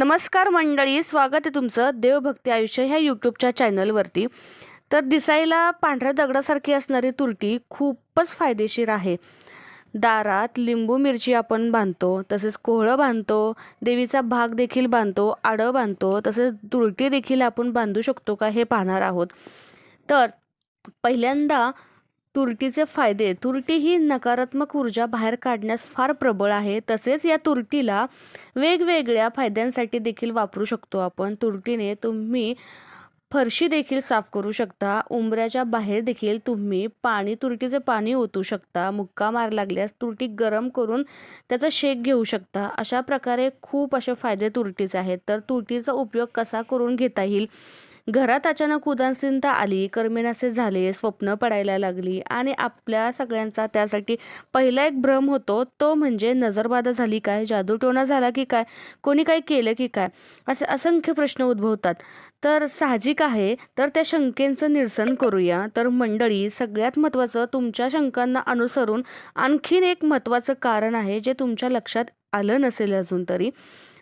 नमस्कार मंडळी स्वागत आहे तुमचं देवभक्ती आयुष्य ह्या यूट्यूबच्या चॅनलवरती तर दिसायला पांढऱ्या दगडासारखी असणारी तुरटी खूपच फायदेशीर आहे. दारात लिंबू मिरची आपण बांधतो तसेच कोहळं बांधतो देवीचा भाग देखील बांधतो आडं बांधतो तसेच तुरटी देखील आपण बांधू शकतो का हे पाहणार आहोत. तर पहिल्यांदा तुरटीचे फायदे. तुरटी ही नकारात्मक ऊर्जा बाहेर काढण्यास फार प्रबळ आहे. तसेच या तुरटीला वेगवेगळ्या फायद्यांसाठी देखील वापरू शकतो आपण. तुरटीने तुम्ही फरशी देखील साफ करू शकता. उंबऱ्याच्या बाहेर देखील तुम्ही पाणी तुरटीचे पाणी ओतू शकता. मुक्का मार लागल्यास तुरटी गरम करून त्याचा शेक घेऊ शकता. अशा प्रकारे खूप असे फायदे तुरटीचे आहेत. तर तुरटीचा उपयोग कसा करून घेता येईल? घरात अचानक उदासीनता आली करमेनासे झाले स्वप्न पडायला लागली आणि आपल्या सगळ्यांचा त्यासाठी पहिला एक भ्रम होतो तो म्हणजे नजरबाधा झाली काय जादूटोणा झाला की काय कोणी काय केलं की काय असे असंख्य प्रश्न उद्भवतात. तर साहजिक आहे तर त्या शंकेचं निरसन करूया. तर मंडळी सगळ्यात महत्त्वाचं तुमच्या शंकांना अनुसरून आणखीन एक महत्त्वाचं कारण आहे जे तुमच्या लक्षात आलं नसेल अजून तरी.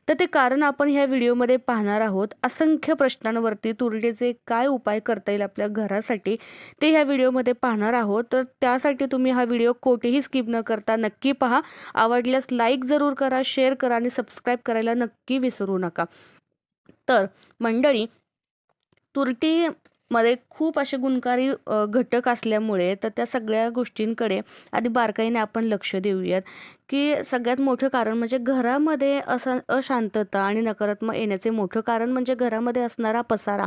तर ते कारण आपण ह्या व्हिडिओमध्ये पाहणार आहोत. असंख्य प्रश्नांवरती तुरटीचे काय उपाय करता येईल आपल्या घरासाठी ते ह्या व्हिडिओमध्ये पाहणार आहोत. तर त्यासाठी तुम्ही हा व्हिडिओ कोठेही स्किप न करता नक्की पहा. आवडल्यास लाईक जरूर करा शेअर करा आणि सबस्क्राईब करायला नक्की विसरू नका. तर मंडळी तुरटी मध्ये खूप असे गुणकारी घटक असल्यामुळे तर त्या सगळ्या गोष्टींकडे आधी बारकाईने आपण लक्ष देऊयात. की सगळ्यात मोठं कारण म्हणजे घरामध्ये असा अशांतता आणि नकारात्मक येण्याचे मोठं कारण म्हणजे घरामध्ये असणारा पसारा.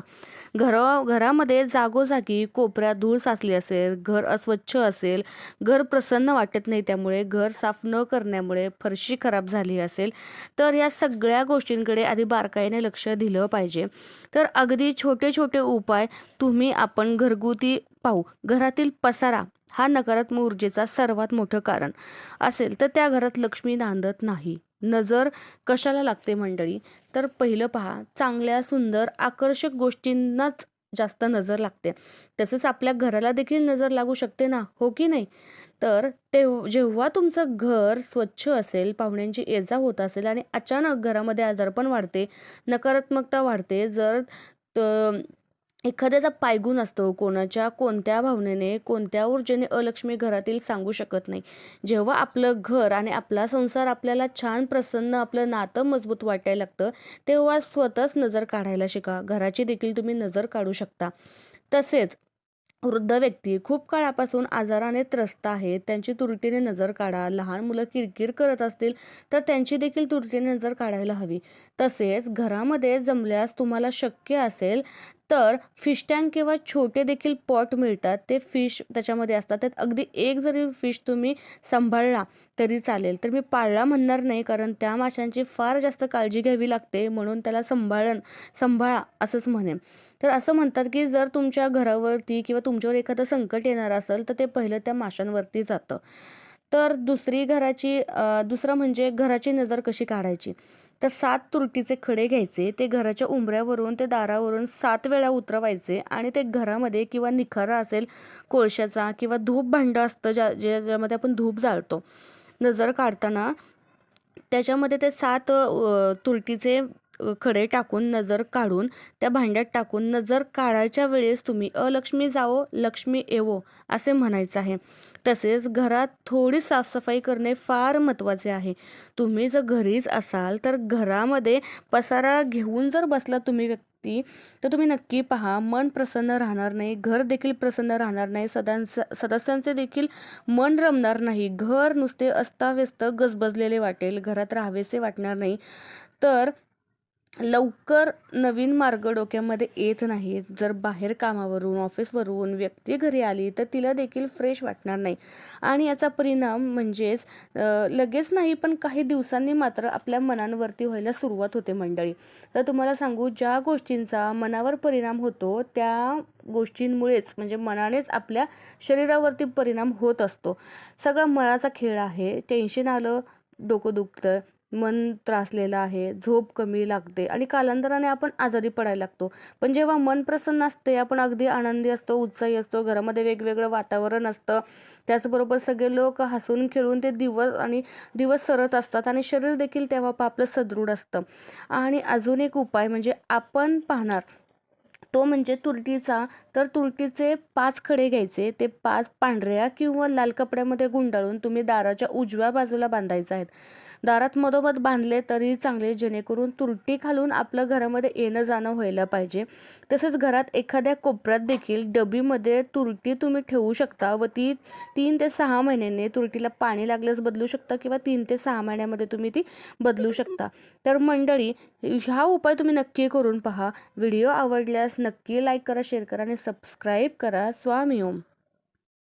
घरा घरामध्ये जागोजागी कोपऱ्यात धूळ साचली असेल घर अस्वच्छ असेल घर प्रसन्न वाटत नाही त्यामुळे घर साफ न करण्यामुळे फरशी खराब झाली असेल तर या सगळ्या गोष्टींकडे आधी बारकाईने लक्ष दिलं पाहिजे. तर अगदी छोटे छोटे उपाय तुम्ही आपण घरगुती पाहू. घरातील पसारा हा नकारात्मक ऊर्जेचा सर्वात मोठं कारण असेल. तर त्या घरात लक्ष्मी नांदत नाही. नजर कशाला लागते मंडळी? तर पहिलं पहा. चांगल्या सुंदर आकर्षक गोष्टींनाच जास्त नजर लागते. तसंच आपल्या घराला देखील नजर लागू शकते ना? हो की नाही? तर तेव जेव्हा तुमचं घर स्वच्छ असेल पाहुण्यांची एजा होत असेल आणि अचानक घरामध्ये आजारपण वाढते नकारात्मकता वाढते जर त- एखाद्याचा पायगुण असतो कोणाच्या कोणत्या भावनेने कोणत्या ऊर्जेने अलक्ष्मी घरातील सांगू शकत नाही. जेव्हा आपलं घर आणि आपला संसार आपल्याला छान प्रसन्न आपलं नातं मजबूत वाटायला लागतं तेव्हा स्वतःच नजर काढायला शिका. घराची देखील तुम्ही नजर काढू शकता. तसेच वृद्ध व्यक्ती खूप काळापासून आजाराने त्रस्त आहेत. त्यांची तुरटीने नजर काढा. लहान मुलं किरकिर करत असतील तर त्यांची देखील तुरटीने नजर काढायला हवी. तसेच घरामध्ये जमल्यास तुम्हाला शक्य असेल तर फिश टँक किंवा छोटे देखील पॉट मिळतात. ते फिश त्याच्यामध्ये असतात. त्यात अगदी एक जरी फिश तुम्ही सांभाळला तरी चालेल. तर मी पाळला म्हणणार नाही कारण त्या माशांची फार जास्त काळजी घ्यावी लागते म्हणून त्याला सांभाळण सांभाळा असंच म्हणेन तर असं म्हणतात की जर तुमच्या घरावरती किंवा तुमच्यावर एखादं संकट येणार असेल तर ते पहिलं त्या माशांवरती जातं. तर दुसरी घराची दुसरं म्हणजे घराची नजर कशी काढायची? तर सात तुरटीचे खडे घ्यायचे ते घराच्या उंबऱ्यावरून ते दारावरून सात वेळा उतरवायचे आणि ते घरामध्ये किंवा निखारा असेल कोळशाचा किंवा धूप भांडं असतं ज्या ज्या- ज्यामध्ये आपण धूप जाळतो नजर काढताना त्याच्यामध्ये ते सात तुरटीचे खडे टाकून नजर काढून त्या भांड्यात टाकून नजर काढायच्या वेळेस तुम्ही अलक्ष्मी जावो लक्ष्मी येवो असे म्हणायचं आहे. तसेच घरात थोडी साफसफाई करणे फार महत्त्वाचे आहे. तुम्ही जर घरीच असाल तर घरामध्ये पसारा घेऊन जर बसला तुम्ही व्यक्ती तर तुम्ही नक्की पहा मन प्रसन्न राहणार नाही घर देखील प्रसन्न राहणार नाही सदांस सदस्यांचे देखील मन रमणार नाही घर नुसते अस्ताव्यस्त गजबजलेले वाटेल घरात राहावेसे वाटणार नाही. तर लवकर नवीन मार्ग डोक्यामध्ये येत नाहीत. जर बाहेर कामावरून ऑफिसवरून व्यक्ती घरी आली तर तिला देखील फ्रेश वाटणार नाही. आणि याचा परिणाम म्हणजेच लगेच नाही पण काही दिवसांनी मात्र आपल्या मनांवरती व्हायला सुरुवात होते मंडळी. तर तुम्हाला सांगू ज्या गोष्टींचा मनावर परिणाम होतो त्या गोष्टींमुळेच म्हणजे मनानेच आपल्या शरीरावरती परिणाम होत असतो. सगळा मनाचा खेळ आहे टेन्शन आलं डोकं दुखतं मन त्रासलेलं आहे झोप कमी लागते आणि कालांतराने आपण आजारी पडायला लागतो. पण जेव्हा मन प्रसन्न असते आपण अगदी आनंदी असतो उत्साही असतो घरामध्ये वेगवेगळं वातावरण असतं त्याचबरोबर सगळे लोक हसून खेळून ते दिवस आणि दिवस सरत असतात आणि शरीर देखील तेव्हा आपलं सदृढ असतं. आणि अजून एक उपाय म्हणजे आपण पाहणार. तो म्हणजे तुरटीचा तर तुरटीचे पाच खडे घ्यायचे. ते पाच पांढऱ्या किंवा लाल कपड्यामध्ये गुंडाळून तुम्ही दाराच्या उजव्या बाजूला बांधायचं आहेत. दारात मधोमध बांधले तरी चांगले जेणेकरून तुरटी घालून आपलं घरामध्ये येणं जाणं व्हायला पाहिजे. तसेच घरात एखाद्या कोपऱ्यात देखील डबीमध्ये तुरटी तुम्ही ठेवू शकता व ती तीन ते सहा महिन्यांनी तुरटीला पाणी लागल्यास बदलू शकता किंवा तीन ते सहा महिन्यामध्ये तुम्ही ती बदलू शकता. तर मंडळी हा उपाय तुम्ही नक्की करून पहा. व्हिडिओ आवडल्यास नक्की लाईक करा शेअर करा आणि सबस्क्राईब करा. स्वामी ओम.